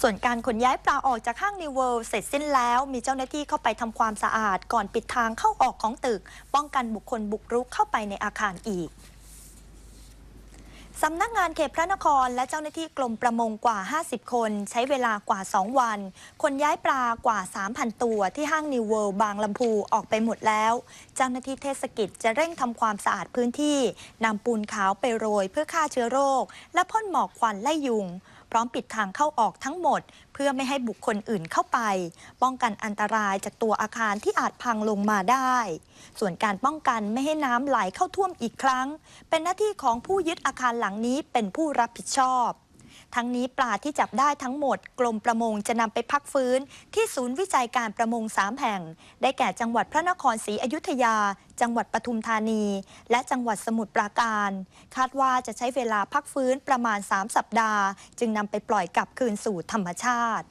ส่วนการขนย้ายปลาออกจากห้างนิวเวิลด์เสร็จสิ้นแล้ว มีเจ้าหน้าที่เข้าไปทำความสะอาด ก่อนปิดทางเข้าออกของตึก ป้องกันบุคคลบุกรุกเข้าไปในอาคารอีกสำนักงานเขตพระนครและเจ้าหน้าที่กรมประมงกว่า 50 คน ใช้เวลากว่า 2 วัน คนย้ายปลากว่า 3,000 ตัวที่ห้างนิวเวิลด์บางลำพูออกไปหมดแล้ว เจ้าหน้าที่เทศกิจจะเร่งทำความสะอาดพื้นที่นำปูนขาวไปโรยเพื่อฆ่าเชื้อโรค และพ่นหมอกควันไล่ยุง ร้อมปิดทางเข้าออกทั้งหมด เพื่อไม่ให้บุคคลอื่นเข้าไป ป้องกันอันตรายจากตัวอาคารที่อาจพังลงมาได้ ส่วนการป้องกันไม่ให้น้ำไหลเข้าท่วมอีกครั้ง เป็นหน้าที่ของผู้ยึดอาคารหลังนี้เป็นผู้รับผิดชอบ ทั้งนี้ปลาที่จับได้ทั้งหมด กรมประมงจะนำไปพักฟื้น ที่ศูนย์วิจัยการประมงสามแห่ง ได้แก่จังหวัดพระนครศรีอยุธยา จังหวัดปทุมธานี และจังหวัดสมุทรปราการ คาดว่าจะใช้เวลาพักฟื้นประมาณ 3 สัปดาห์ จึงนำไปปล่อยกลับคืนสู่ธรรมชาติ